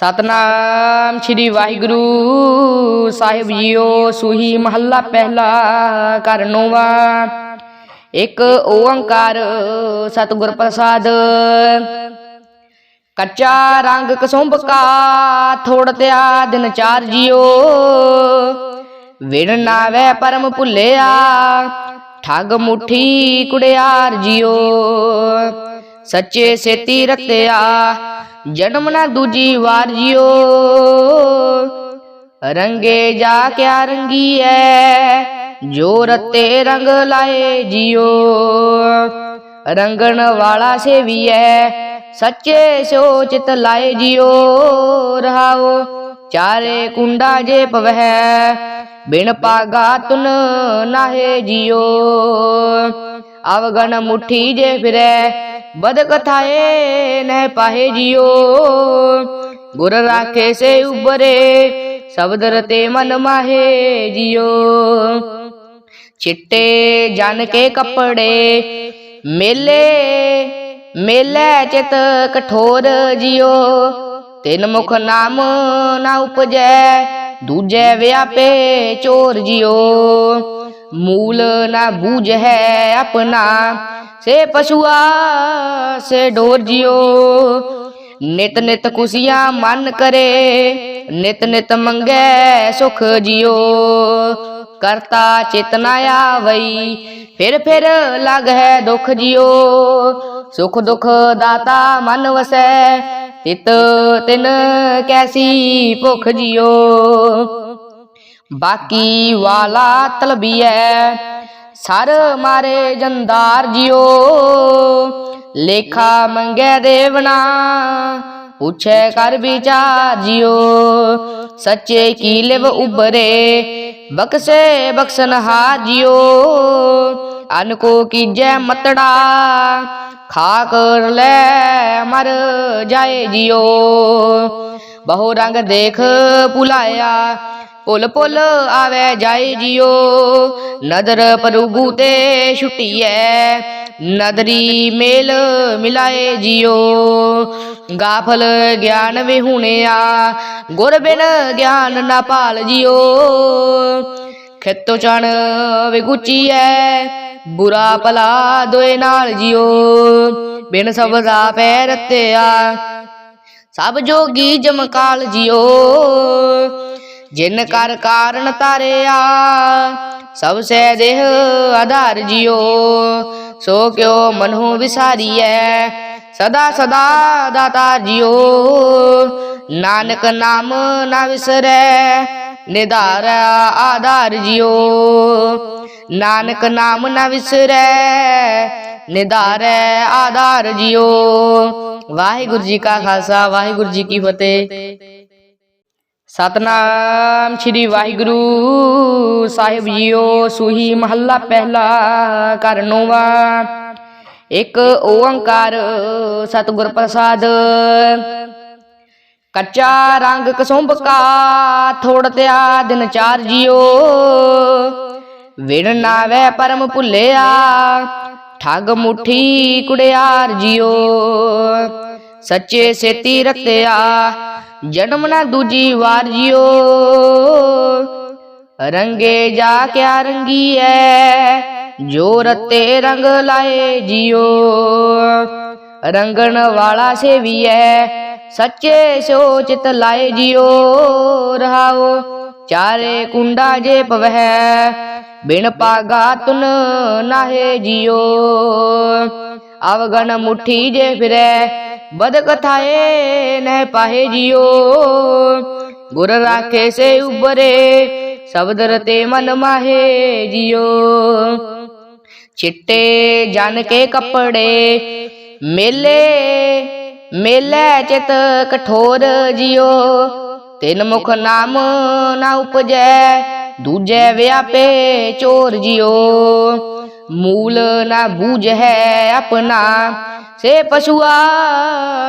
ਸਤਨਾਮ ਸ੍ਰੀ ਵਾਹਿਗੁਰੂ ਸਾਹਿਬ ਜੀਓ, ਸੂਹੀ ਮਹੱਲਾ ਪਹਿਲਾ ਘਰ ਨੋਵਾ। ਇੱਕ ਓੰਕਾਰ ਸਤਿਗੁਰ ਪ੍ਰਸਾਦ। ਕੱਚਾ ਰੰਗ ਕਸੁੰਭ ਕਾ ਥੋੜ ਤਿਆ ਦਿਨ ਚਾਰ ਜੀਓ। ਵਿਣ ਨਾਵੇ ਪਰਮ ਭੁੱਲਿਆ, ਠੱਗ ਮੁਠੀ ਕੁੜਿਆਰ ਜੀਓ। ਸੱਚੇ ਸੇਤੀ ਰਤਿਆ ਜਨਮ ਨਾ ਦੂਜੀ ਵਾਰ ਜਿਓ। ਰੰਗੇ ਜਾ ਕਿਆ ਰੰਗੀ ਐ ਜੋ ਰਤੇ ਰੰਗ ਲਾਏ ਜਿਓ। ਰੰਗਣ ਵਾਲਾ ਸੇਵੀਐ, ਸੱਚੇ ਸੋ ਚਿਤ ਲਾਏ ਜਿਓ। ਰਹਾਓ, ਚਾਰੇ ਕੁੰਡਾ ਜੇ ਪਵਹਿ ਬਿਨ ਪਾਗਾ ਤੁਨ ਨਾਹੇ ਜੀਓ। ਅਵਗਣ ਮੁਠੀ ਜੇ ਫਿਰੈ ਬਦ ਕਥਾਏ ਨਹਿ ਪਾਹੇ ਜੀਓ ਗੁਰ ਰਾਖੇ ਸੇ ਉਬਰੇ ਸ਼ਬਦ ਰਤੇ ਮਨ ਮਾਹੇ ਜੀਓ ਚਿੱਟੇ ਜਨ ਕੇ ਕੱਪੜੇ ਮੇਲੇ ਮੇਲੇ ਚਿਤ ਕਠੋਰ ਜੀਓ ਤਿਨ ਮੁਖ ਨਾਮ ਨਾ ਉਪਜੈ ਦੂਜੈ ਵਿਆਪੇ ਚੋਰ ਜੀਓ ਮੂਲ ਨਾ ਬੂਝ ਹੈ ਆਪਣਾ ਸੇ ਪਸ਼ੂਆ, ਸੇ ਡੋਰ ਜੀਓ। ਨਿਤ ਨਿਤ ਖੁਸ਼ੀਆਂ ਮਨ ਕਰੇ, ਨਿਤ ਨਿਤ ਮੰਗੈ ਸੁਖ ਜਿਓ। ਕਰਤਾ ਚੇਤਨਾ ਆਵਈ, ਫਿਰ ਫਿਰ ਲਗ ਹੈ ਦੁਖ ਜਿਓ। ਸੁਖ ਦੁਖ ਦਾਤਾ ਮਨ ਵਸੈ, ਤਿਤ ਤਿਨ ਕੈਸੀ ਭੁਖ ਜਿਓ। ਬਾਕੀ ਵਾਲਾ ਤਲਬੀਐ ਸਰ ਮਾਰੇ ਜੰਦਾਰ ਜਿਓ। ਲੇਖਾ ਮੰਗੈ ਦੇਵਨਾ ਪੁੱਛੈ ਕਰ ਵਿਚਾਰ ਜਿਓ। ਸੱਚੇ ਕੀ ਲਿਵ ਉਬਰੇ ਬਖਸ਼ੇ ਬਖਸ਼ਨ ਹਾਰ ਜਿਓ। ਅਨ ਕੋ ਕੀਜੈ ਮਤੜਾ ਖਾ ਕਰ ਲੈ ਮਰ ਜਾਏ ਜਿਓ। ਬਹੁ ਰੰਗ ਦੇਖ ਭੁਲਾਇਆ ਪੁੱਲ ਪੁੱਲ ਆਵੇ ਜਾਏ ਜਿਓ। ਨਦਰ ਪਰੂਗੂ ਤੇ ਛੁੱਟੀਐ। ਨਦਰੀ ਮੇਲ ਮਿਲਾਏ ਜਿਓ। ਗਾਫਲ ਗਿਆਨ ਵਿਹੁਣਿਆ ਗੁਰ ਬਿਨ ਗਿਆਨ ਨਾ ਪਾਲ ਜਿਓ। ਖੇਤੋ ਚਣ ਵਿਗੁਚੀਐ ਬੁਰਾ ਭਲਾ ਦੋਏ ਨਾਲ ਜਿਓ। ਬਿਨ ਸਬਦਾ ਪੈ ਰਤਿਆ। ਸਭ ਜੋਗੀ ਜਮਕਾਲ ਜਿਓ। ਜਿਨ ਕਰ ਕਾਰਨ ਤਾਰਿਆ, ਸਭ ਸਹਿ ਦੇਹ ਆਧਾਰ ਜਿਓ ਸੋ ਕਿਉ ਮਨਹੁ ਵਿਸਾਰੀਐ, ਸਦਾ ਸਦਾ ਦਾਤਾ ਜਿਓ ਨਾਨਕ ਨਾਮ ਨਾ ਵਿਸਰੈ, ਨਿਧਾਰ ਆਧਾਰ ਜਿਓ ਨਾਨਕ ਨਾਮ ਨਾ ਵਿਸਰੈ, ਨਿਧਾਰ ਆਧਾਰ ਜਿਓ ਵਾਹਿਗੁਰੂ ਜੀ ਕਾ ਖਾਲਸਾ, ਵਾਹਿਗੁਰੂ ਜੀ ਕੀ ਫਤਿਹ। ਸਤਨਾਮ ਸ੍ਰੀ ਵਾਹਿਗੁਰੂ ਸਾਹਿਬ ਜੀਓ, ਸੁਹੀ ਮਹੱਲਾ ਪਹਿਲਾ ਘਰ ਨੋਵਾ। ਇੱਕ ਓੰਕਾਰ ਸਤਿਗੁਰ ਪ੍ਰਸਾਦ। ਕੱਚਾ ਰੰਗ ਕਸੁੰਭ ਕਾ ਥੋੜ ਤਿਆ ਦਿਨ ਚਾਰ ਜੀਓ। ਵਿਣ ਨਾਵੇ ਪਰਮ ਭੁੱਲਿਆ, ਠੱਗ ਮੁਠੀ ਕੁੜਿਆਰ ਜੀਓ। ਸੱਚੇ ਸੇਤੀ ਰਤਿਆ ਜਨਮ ਨਾ ਦੂਜੀ ਵਾਰ ਜਿਓ। ਰੰਗੇ ਜਾ ਕਿਆ ਰੰਗੀ ਐ ਜੋ ਰਤੇ ਰੰਗ ਲਾਏ ਜਿਓ। ਰੰਗਣ ਵਾਲਾ ਸੇਵੀ ਐ ਸੱਚੇ ਸੋ ਲਾਏ ਜਿਓ। ਰਹਾਓ, ਚਾਰੇ ਕੁੰਡਾ ਜੇ ਪਵਹਿ, ਬਿਨ ਪਾਗਾ ਤੁਨ ਨਾਹੇ ਜਿਓ। ਅਵਗਣ ਮੁਠੀ ਜੇ ਫਿਰੈ ਬਦ ਕਥਾਏ ਨਹਿ ਪਾਹੇ ਜਿਓ ਗੁਰ ਰਾਖੇ ਸੇ ਉਬਰੇ ਸ਼ਬਦ ਰਤੇ ਮਨ ਮਾਹੇ ਜਿਓ ਚਿੱਟੇ ਜਨ ਕੇ ਕੱਪੜੇ ਮੇਲੇ ਮੇਲੇ ਚਿਤ ਕਠੋਰ ਜਿਓ ਤਿਨ ਮੁਖ ਨਾਮ ਨਾ ਉਪਜੈ ਦੂਜੈ ਵਿਆਪੇ ਚੋਰ ਜਿਓ ਮੂਲ ਨਾ ਬੂਝ ਹੈ ਆਪਣਾ, ਸੇ ਪਸ਼ੂਆ,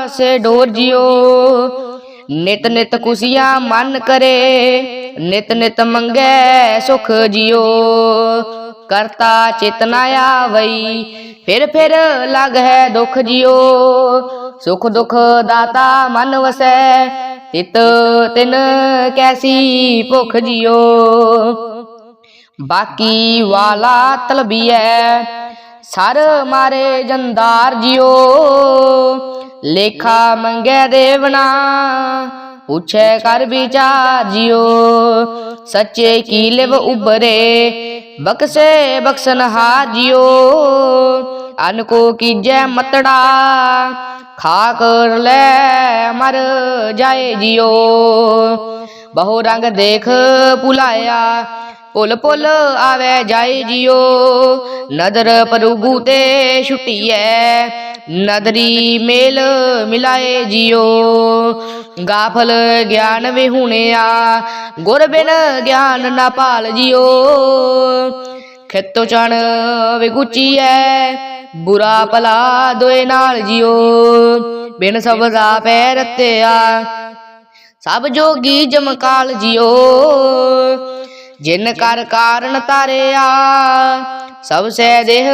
ਸੇ ਡੋਰ ਜਿਓ। ਨਿਤ ਨਿਤ ਖੁਸ਼ੀਆਂ ਮਨ ਕਰੇ, ਨਿਤ ਨਿਤ ਮੰਗੈ ਸੁਖ ਜਿਓ। ਕਰਤਾ ਚੇਤਨਾ ਆਵਈ, ਫਿਰ ਫਿਰ ਲਗ ਹੈ ਦੁਖ ਜਿਓ। ਸੁਖ ਦੁਖ ਦਾਤਾ ਮਨ ਵਸੈ, ਤਿਤ ਤਿਨ ਕੈਸੀ ਭੁਖ ਜਿਓ। ਬਾਕੀ ਵਾਲਾ ਤਲਬੀਐ। ਸਰ ਮਾਰੇ ਜੰਦਾਰ ਜਿਓ। ਲੇਖਾ ਮੰਗੈ ਦੇਵਨਾ ਪੁੱਛੈ ਕਰ ਵਿਚਾਰ ਜਿਓ। ਸੱਚੇ ਕੀ ਲਿਵ ਉਬਰੇ ਬਖਸ਼ੇ ਬਖਸ਼ਨ ਹਾਜਿਓ ਅਨ ਕੋ ਕੀਜੈ ਮਤੜਾ ਖਾ ਕਰ ਲੈ ਮਰ ਜਾਏ ਜਿਓ। ਬਹੁ ਰੰਗ ਦੇਖ ਭੁਲਾਇਆ ਪੁੱਲ ਪੁੱਲ ਆਵੇ ਜਾਏ ਜਿਓ। ਨਦਰ ਪ੍ਰਭੂ ਤੇ ਛੁੱਟੀਐ। ਨਦਰੀ ਮੇਲ ਮਿਲਾਏ ਜਿਓ। ਗਾਫਲ ਗਿਆਨ ਵਿਹੁਣਿਆ। ਗੁਰ ਬਿਨ ਗਿਆਨ ਨਾ ਪਾਲ ਜਿਓ। ਖੇਤੋ ਚਣ ਵਿਗੁਚੀਐ। ਬੁਰਾ ਭਲਾ ਦੋਏ ਨਾਲ ਜਿਓ। ਬਿਨ ਸਬਦਾ ਪੈ ਰਤਿਆ। ਸਭ ਜੋਗੀ ਜਮਕਾਲ ਜਿਓ। ਜਿਨ ਕਰ ਕਾਰਨ ਤਾਰਿਆ, ਸਭ ਸਹਿ ਦੇਹ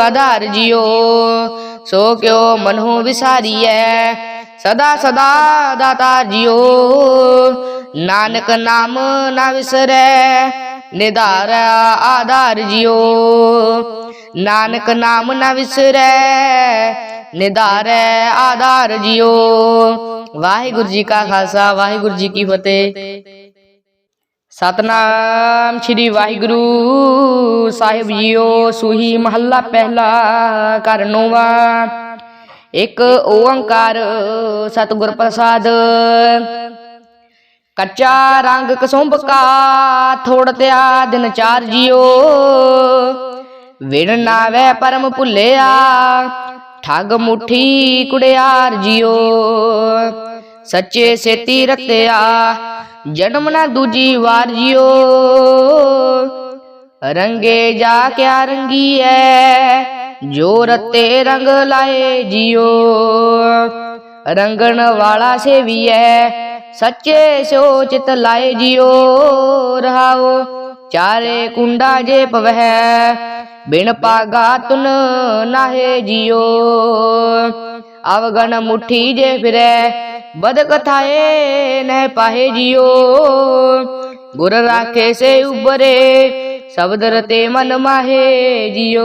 ਆਧਾਰ ਜਿਓ ਸੋ ਕਿਉ ਮਨਹੁ ਵਿਸਾਰੀਐ, ਸਦਾ ਸਦਾ ਦਾਤਾ ਜਿਓ ਨਾਨਕ ਨਾਮ ਨਾ ਵਿਸਰੈ, ਨਿਧਾਰ ਆਧਾਰ ਜਿਓ ਨਾਨਕ ਨਾਮ ਨਾ ਵਿਸਰੈ, ਨਿਧਾਰ ਆਧਾਰ ਜਿਓ ਵਾਹਿਗੁਰੂ ਜੀ ਕਾ ਖਾਲਸਾ, ਵਾਹਿਗੁਰੂ ਜੀ ਕੀ ਫਤਿਹ। ਸਤਨਾਮ ਸ੍ਰੀ ਵਾਹਿਗੁਰੂ ਸਾਹਿਬ ਜੀਓ, ਸੁਹੀ ਮਹੱਲਾ ਪਹਿਲਾ ਘਰ ਨੋਵਾ। ਇੱਕ ਓੰਕਾਰ ਸਤਿਗੁਰ ਪ੍ਰਸਾਦ। ਕੱਚਾ ਰੰਗ ਕਸੁੰਭ ਕਾ ਥੋੜ ਤਿਆ ਦਿਨ ਚਾਰ ਜਿਓ। ਵਿਣ ਨਾਵੇ ਪਰਮ ਭੁੱਲਿਆ, ਠੱਗ ਮੁਠੀ ਕੁੜਿਆਰ ਜਿਓ। ਸੱਚੇ ਸੇਤੀ ਰਤਿਆ ਜਨਮ ਨਾ ਦੂਜੀ ਵਾਰ ਜਿਓ। ਰੰਗੇ ਜਾ ਕਿਆ ਰੰਗੀ ਐ ਜੋ ਰਤੇ ਰੰਗ ਲਾਏ ਜਿਓ। ਰੰਗਣ ਵਾਲਾ ਸੇਵੀਐ, ਸੱਚੇ ਸੋ ਚਿਤ ਲਾਏ ਜਿਓ। ਰਹਾਓ, ਚਾਰੇ ਕੁੰਡਾ ਜੇ ਪਵਹਿ, ਬਿਨ ਪਾਗਾ ਤੁਨ ਨਾਹੇ ਜਿਓ। ਅਵਗਣ ਮੁਠੀ ਜੇ ਫਿਰੈ ਬਦ ਕਥਾਏ ਨਹਿ ਪਾਹੇ ਜਿਓ ਗੁਰ ਰਾਖੇ ਸੇ ਉਬਰੇ ਸ਼ਬਦ ਰਤੇ ਮਨ ਮਾਹੇ ਜਿਓ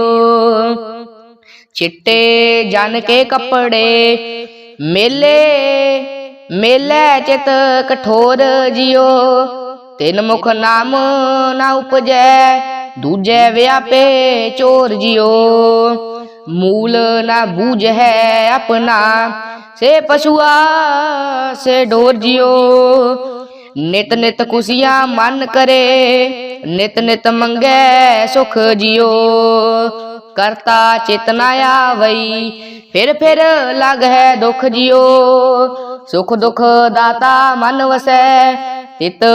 ਚਿੱਟੇ ਜਨ ਕੇ ਕੱਪੜੇ ਮੇਲੇ ਮੇਲੇ ਚਿਤ ਕਠੋਰ ਜਿਓ ਤਿੰਨ ਮੁਖ ਨਾਮ ਨਾ ਉਪਜੈ ਦੂਜੈ ਵਿਆਪੇ ਚੋਰ ਜਿਓ ਮੂਲ ਨਾ ਬੂਝ ਹੈ ਆਪਣਾ ਸੇ ਪਸ਼ੂਆ, ਸੇ ਡੋਰ ਜਿਓ। ਨਿਤ ਨਿਤ ਕੁਸੀਆਂ ਮਨ ਕਰੇ, ਨਿਤ ਨਿਤ ਮੰਗੈ ਸੁਖ ਜਿਓ। ਕਰਤਾ ਚੇਤਨਾ ਆਵਈ, ਫਿਰ ਫਿਰ ਲਗ ਹੈ ਦੁਖ ਜਿਓ। ਸੁਖ ਦੁਖ ਦਾਤਾ ਮਨ ਵਸੈ, ਤਿਤ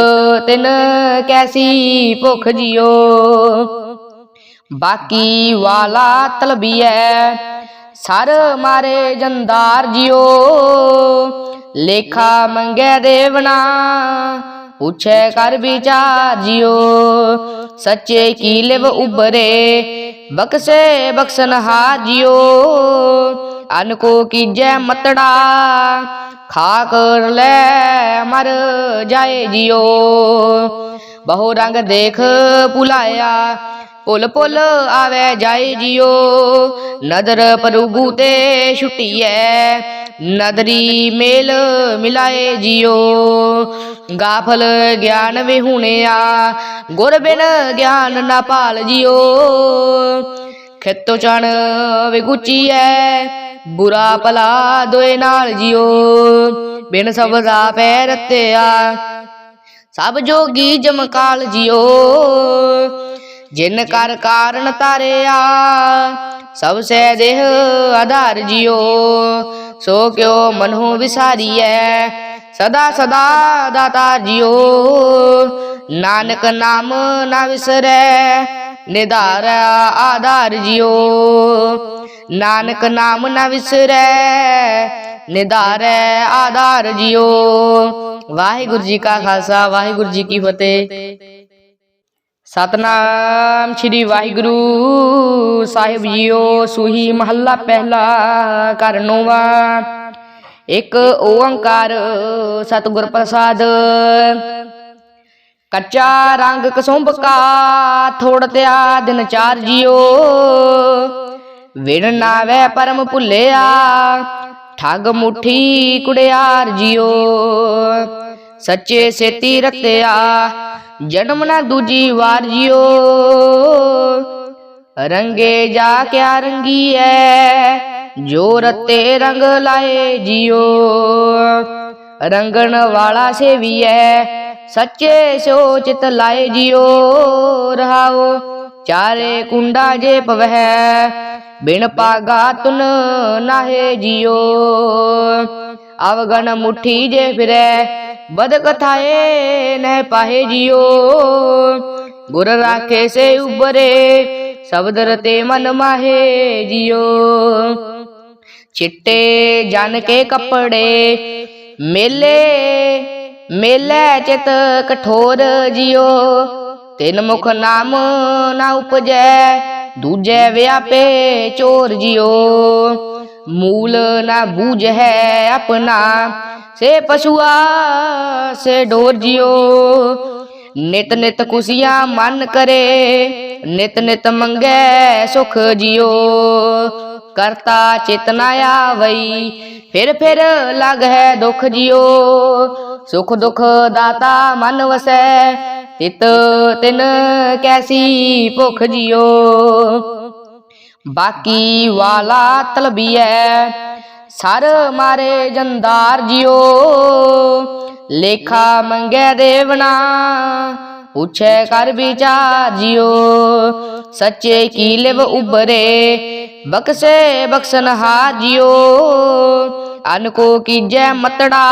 ਤਿਨ ਕੈਸੀ ਭੁਖ ਜਿਓ। ਬਾਕੀ ਵਾਲਾ ਤਲਬੀਐ ਸਰ ਮਾਰੇ ਜੰਦਾਰ ਜਿਓ। ਲੇਖਾ ਮੰਗੈ ਦੇਵਨਾ ਪੁੱਛੈ ਕਰ ਵਿਚਾਰ ਜਿਓ। ਸੱਚੇ ਕੀ ਲਿਵ ਉਬਰੇ ਬਖਸ਼ੇ ਬਖਸ਼ਨ ਹਾਜਿਓ ਅਨ ਕੋ ਕੀਜੈ ਮਤੜਾ ਖਾ ਕਰ ਲੈ ਮਰ ਜਾਏ ਜਿਓ। ਬਹੁ ਰੰਗ ਦੇਖ ਭੁਲਾਇਆ ਪੁੱਲ ਪੁੱਲ ਆਵੇ ਜਾਏ ਜਿਓ। ਨਦਰ ਪ੍ਰਭੂ ਤੇ ਛੁੱਟੀਐ। ਨਦਰੀ ਮੇਲ ਮਿਲਾਏ ਜਿਓ। ਗਾਫਲ ਗਿਆਨ ਵਿਹੁਣਿਆ। ਗੁਰ ਬਿਨ ਗਿਆਨ ਨਾ ਭਾਲ ਜਿਓ। ਖੇਤੋ ਚਣ ਵਿਗੁਚੀਐ। ਬੁਰਾ ਭਲਾ ਦੋਏ ਨਾਲ ਜਿਓ। ਬਿਨ ਸਬਦਾ ਪੈ ਰਤਿਆ। ਸਭ ਜੋਗੀ ਜਮਕਾਲ ਜਿਓ। ਜਿਨ ਕਰ ਕਾਰਨ ਤਾਰਿਆ ਸਭ ਸਹਿ ਦੇਹ ਆਧਾਰ ਜਿਓ ਸੋ ਕਿਉ ਮਨਹੁ ਵਿਸਾਰੀਐ ਸਦਾ ਸਦਾ ਦਾਤਾ ਜਿਓ ਨਾਨਕ ਨਾਮ ਨਾ ਵਿਸਰੈ ਨਿਧਾਰ ਆਧਾਰ ਜਿਓ ਨਾਨਕ ਨਾਮ ਨਾ ਵਿਸਰੈ ਨਿਧਾਰ ਆਧਾਰ ਜਿਓ ਵਾਹਿਗੁਰੂ ਜੀ ਕਾ ਖਾਲਸਾ ਵਾਹਿਗੁਰੂ ਜੀ ਕੀ ਫਤਿਹ। ਸਤਨਾਮ ਸ੍ਰੀ ਵਾਹਿਗੁਰੂ ਸਾਹਿਬ ਜੀਓ, ਸੁਹੀ ਮਹੱਲਾ ਪਹਿਲਾ ਘਰ ਨੋਵਾ। ਇੱਕ ਓੰਕਾਰ ਸਤਿਗੁਰ ਪ੍ਰਸਾਦ। ਕੱਚਾ ਰੰਗ ਕਸੁੰਭ ਕਾ ਥੋੜ ਤਿਆ ਦਿਨ ਚਾਰ ਜਿਓ। ਵਿਣ ਨਾਵੇ ਪਰਮ ਭੁੱਲਿਆ, ਠੱਗ ਮੁਠੀ ਕੁੜਿਆਰ ਜਿਓ। ਸੱਚੇ ਸੇਤੀ ਰਤਿਆ ਜਨਮ ਨਾ ਦੂਜੀ ਵਾਰ ਜਿਓ। ਰੰਗੇ ਜਾ ਕਿਆ ਰੰਗੀ ਐ ਜੋ ਰਤੇ ਰੰਗ ਲਾਏ ਜਿਓ। ਰੰਗਣ ਵਾਲਾ ਸੇਵੀ ਐ ਸੱਚੇ ਸੋਚਿਤ ਲਾਏ ਜਿਓ। ਰਹਾਓ, ਚਾਰੇ ਕੁੰਡਾ ਜੇ ਪਵਹਿ, ਬਿਨ ਪਾਗਾ ਤੁਨ ਨਾਹੇ ਜਿਓ। ਅਵਗਣ ਮੁਠੀ ਜੇ ਫਿਰੈ ਬਦ ਕਥਾਏ ਨਹਿ ਪਾਹੇ ਜਿਓ ਗੁਰ ਰਾਖੇ ਸੇ ਉਬਰੇ ਸ਼ਬਦ ਰਤੇ ਮਨ ਮਾਹੇ ਜਿਓ ਚਿੱਟੇ ਜਨ ਕੇ ਕੱਪੜੇ ਮੇਲੇ ਮੇਲੇ ਚਿਤ ਕਠੋਰ ਜਿਓ ਤਿਨ ਮੁਖ ਨਾਮ ਨਾ ਉਪਜੈ ਦੂਜੈ ਵਿਆਪੇ ਚੋਰ ਜਿਓ ਮੂਲ ਨਾ ਬੂਝ ਹੈ ਆਪਣਾ ਸੇ ਪਸ਼ੂਆ, ਸੇ ਡੋਰ ਜਿਓ। ਨਿਤ ਨਿਤ ਕੁਸੀਆਂ ਮਨ ਕਰੇ, ਨਿਤ ਨਿਤ ਮੰਗੈ ਸੁਖ ਜਿਓ। ਕਰਤਾ ਚੇਤਨਾ ਆਵਈ, ਫਿਰ ਫਿਰ ਲਗ ਹੈ ਦੁਖ ਜਿਓ। ਸੁਖ ਦੁਖ ਦਾਤਾ ਮਨ ਵਸੈ, ਤਿਤ ਤਿਨ ਕੈਸੀ ਭੁਖ ਜਿਓ। ਬਾਕੀ ਵਾਲਾ ਤਲਬੀਐ ਸਰ ਮਾਰੇ ਜੰਦਾਰ ਜਿਓ, ਲੇਖਾ ਮੰਗੈ ਦੇਵਨਾ ਪੁੱਛੈ ਕਰ ਵਿਚਾਰ ਜਿਓ। ਸੱਚੇ ਕੀ ਲਿਵ ਉਬਰੇ ਬਖਸ਼ੇ ਬਖਸ਼ਨ ਹਾਰ ਜਿਓ। ਅਨ ਕੋ ਕੀਜੈ ਮਤੜਾ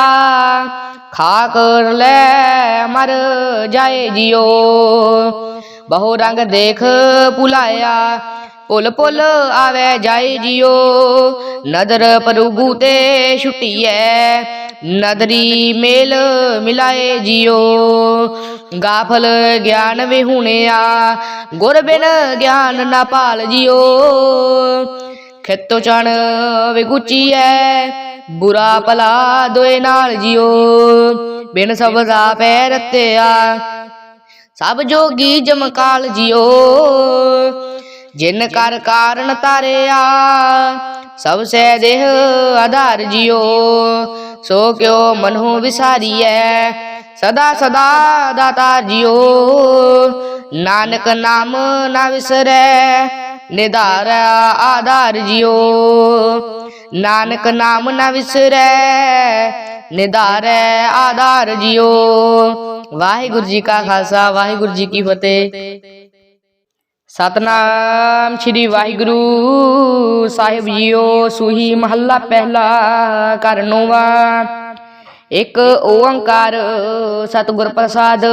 ਖਾ ਕਰ ਲੈ ਮਰ ਜਾਏ ਜਿਓ। ਬਹੁ ਰੰਗ ਦੇਖ ਭੁਲਾਇਆ ਪੁੱਲ ਪੁੱਲ ਆਵੇ ਜਾਏ ਜਿਓ। ਨਦਰ ਪ੍ਰਭੂ ਤੇ ਛੁੱਟੀਐ। ਨਦਰੀ ਮੇਲ ਮਿਲਾਏ ਜਿਓ। ਗਾਫਲ ਗਿਆਨ ਵਿਹੁਣਿਆ। ਗੁਰ ਬਿਨ ਗਿਆਨ ਨਾ ਪਾਲ ਜਿਓ। ਖੇਤੋ ਚਣ ਵਿਗੁਚੀਐ। ਬੁਰਾ ਭਲਾ ਦੋਏ ਨਾਲ ਜਿਓ। ਬਿਨ ਸਬਦਾ ਪੈ ਰਤਿਆ। ਸਭ ਜੋਗੀ ਜਮਕਾਲ ਜਿਓ। ਜਿਨ ਕਰ ਕਾਰਨ ਤਾਰਿਆ, ਸਭ ਸੈ ਦੇਹ ਆਧਾਰ ਜਿਓ ਸੋ ਕਿਉ ਮਨਹੁ ਵਿਸਾਰੀਐ, ਸਦਾ ਸਦਾ ਦਾਤਾ ਜਿਓ ਨਾਨਕ ਨਾਮ ਨਾ ਵਿਸਰੈ, ਨਿਧਾਰ ਆਧਾਰ ਜਿਓ ਨਾਨਕ ਨਾਮ ਨਾ ਵਿਸਰੈ, ਨਿਧਾਰ ਆਧਾਰ ਜਿਓ ਵਾਹਿਗੁਰੂ ਜੀ ਕਾ ਖਾਲਸਾ, ਵਾਹਿਗੁਰੂ ਜੀ ਕੀ ਫਤਿਹ। ਸਤਨਾਮ ਸ੍ਰੀ ਵਾਹਿਗੁਰੂ ਸਾਹਿਬ ਜੀਓ, ਸੁਹੀ ਮਹੱਲਾ ਪਹਿਲਾ ਘਰ ਨੋਵਾ। ਇੱਕ ਓੰਕਾਰ ਸਤਿਗੁਰ ਪ੍ਰਸਾਦ।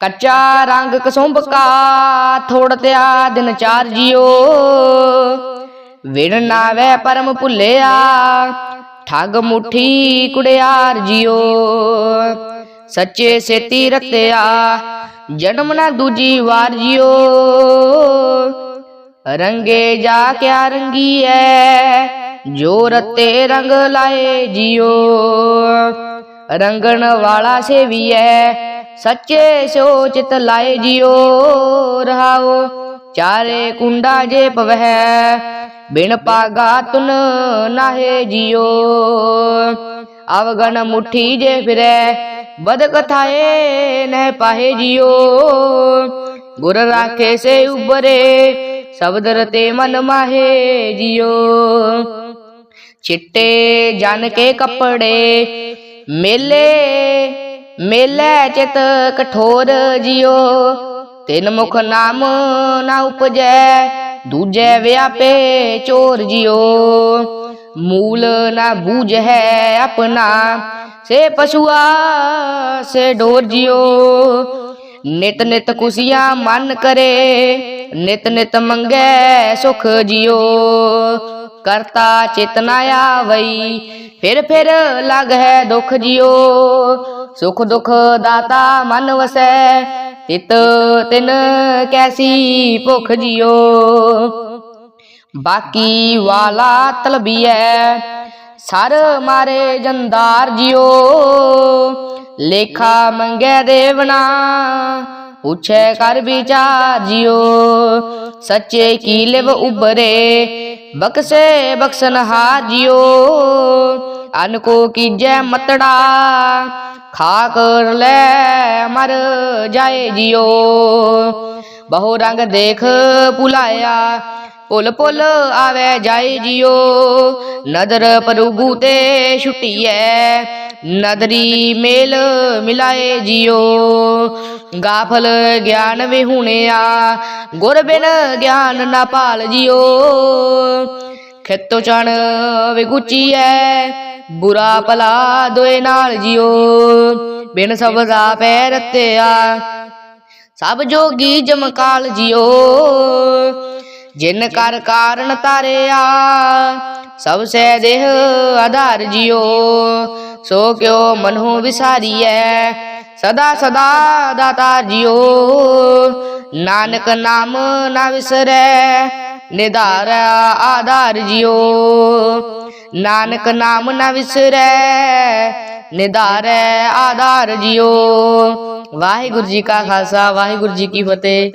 ਕੱਚਾ ਰੰਗ ਕਸੁੰਭ ਕਾ ਥੋੜ ਤਿਆ ਦਿਨ ਚਾਰ ਜਿਓ। ਵਿਣ ਨਾਵੇ ਪਰਮ ਭੁੱਲਿਆ, ਠੱਗ ਮੁਠੀ ਕੁੜਿਆਰ ਜਿਓ। ਸੱਚੇ ਸੇਤੀ ਰਤਿਆ ਜਨਮ ਨਾ ਦੂਜੀ ਵਾਰ ਜਿਓ। ਰੰਗੇ ਜਾ ਕਿਆ ਰੰਗੀ ਐ ਜੋ ਰਤੇ ਰੰਗ ਲਾਏ ਜਿਓ। ਰੰਗਣ ਵਾਲਾ ਸੇਵੀਐ, ਸੱਚੇ ਸੋਚਿਤ ਲਾਏ ਜਿਓ। ਰਹਾਓ, ਚਾਰੇ ਕੁੰਡਾ ਜੇ ਪਵਹਿ, ਬਿਨ ਪਾਗਾ ਤੁਨ ਨਾਹੇ ਜਿਓ। ਅਵਗਣ ਮੁਠੀ ਜੇ ਫਿਰੈ ਬਦ ਕਥਾਏ ਨਹਿ ਪਾਹੇ ਜਿਓ ਗੁਰ ਰਾਖੇ ਸੇ ਉਬਰੇ ਸ਼ਬਦ ਰਤੇ ਮਨ ਮਾਹੇ ਜਿਓ ਚਿੱਟੇ ਜਨ ਕੇ ਕੱਪੜੇ ਮੇਲੇ ਮੇਲੇ ਚਿਤ ਕਠੋਰ ਜਿਓ ਤਿੰਨ ਮੁਖ ਨਾਮ ਨਾ ਉਪਜੈ ਦੂਜੈ ਵਿਆਪੇ ਚੋਰ ਜਿਓ ਮੂਲ ਨਾ ਬੂਝ ਹੈ ਆਪਣਾ ਸੇ ਪਸ਼ੂਆ, ਸੇ ਡੋਰ ਜਿਓ। ਨਿਤ ਨਿਤ ਕੁਸੀਆਂ ਮਨ ਕਰੇ, ਨਿਤ ਨਿਤ ਮੰਗੈ ਸੁਖ ਜਿਓ। ਕਰਤਾ ਚੇਤਨਾ ਆਵਈ, ਫਿਰ ਫਿਰ ਲਗ ਹੈ ਦੁਖ ਜਿਓ। ਸੁਖ ਦੁਖ ਦਾਤਾ ਮਨ ਵਸੈ, ਤਿਤ ਤਿਨ ਕੈਸੀ ਭੁਖ ਜਿਓ। ਬਾਕੀ ਵਾਲਾ ਤਲਬੀਐ ਸਰ ਮਾਰੇ ਜੰਦਾਰ ਜਿਓ। ਲੇਖਾ ਮੰਗੈ ਦੇਵਨਾ ਪੁੱਛੇ ਕਰ ਵਿਚਾਰ ਜਿਓ। ਸੱਚੇ ਕੀ ਲਿਵ ਉਬਰੇ ਬਖਸ਼ੇ ਬਖਸ਼ਨ ਹਾਜਿਓ ਅਨ ਕੋ ਕੀਜੈ ਮਤੜਾ ਖਾ ਕਰ ਲੈ ਮਰ ਜਾਏ ਜਿਓ। ਬਹੁ ਰੰਗ ਦੇਖ ਭੁਲਾਇਆ। ਪੁਲ ਪੁਲ ਆਵੇ ਜਾਏ ਜਿਓ। ਨਦਰ ਪ੍ਰਭੂ ਤੇ ਛੁਟੀਐ। ਨਦਰੀ ਮੇਲ ਮਿਲਾਏ ਜਿਓ। ਗਾਫਲ ਗਿਆਨ ਵਿਹੁਣਿਆ। ਗੁਰ ਬਿਨ ਗਿਆਨ ਨਾ ਭਾਲ ਜਿਓ। ਖੇਤੋ ਚਣ ਵਿਗੁਚੀਐ। ਬੁਰਾ ਭਲਾ ਦੋਏ ਨਾਲ ਜਿਓ। ਬਿਨ ਸਬਦਾ ਪੈ ਰਤਿਆ। ਸਭ ਜੋਗੀ ਜਮਕਾਲ ਜਿਓ। ਜਿਨ ਕਰ ਕਾਰਨ ਤਾਰਿਆ, ਸਭ ਸਹਿ ਦੇਹ ਆਧਾਰ ਜਿਓ। ਸੋ ਕਿਉ ਮਨਹੁ ਵਿਸਾਰੀਐ, ਸਦਾ ਸਦਾ ਦਾਤਾ ਜਿਓ। ਨਾਨਕ ਨਾਮ ਨਾ ਵਿਸਰੈ ਨਿਧਾਰ ਆਧਾਰ ਜਿਓ ਨਾਨਕ ਨਾਮ ਨਾ ਵਿਸਰੈ, ਨਿਧਾਰੈ ਆਧਾਰ ਜਿਓ ਵਾਹਿਗੁਰੂ ਜੀ ਕਾ ਖਾਲਸਾ, ਵਾਹਿਗੁਰੂ ਜੀ ਕੀ ਫਤਿਹ।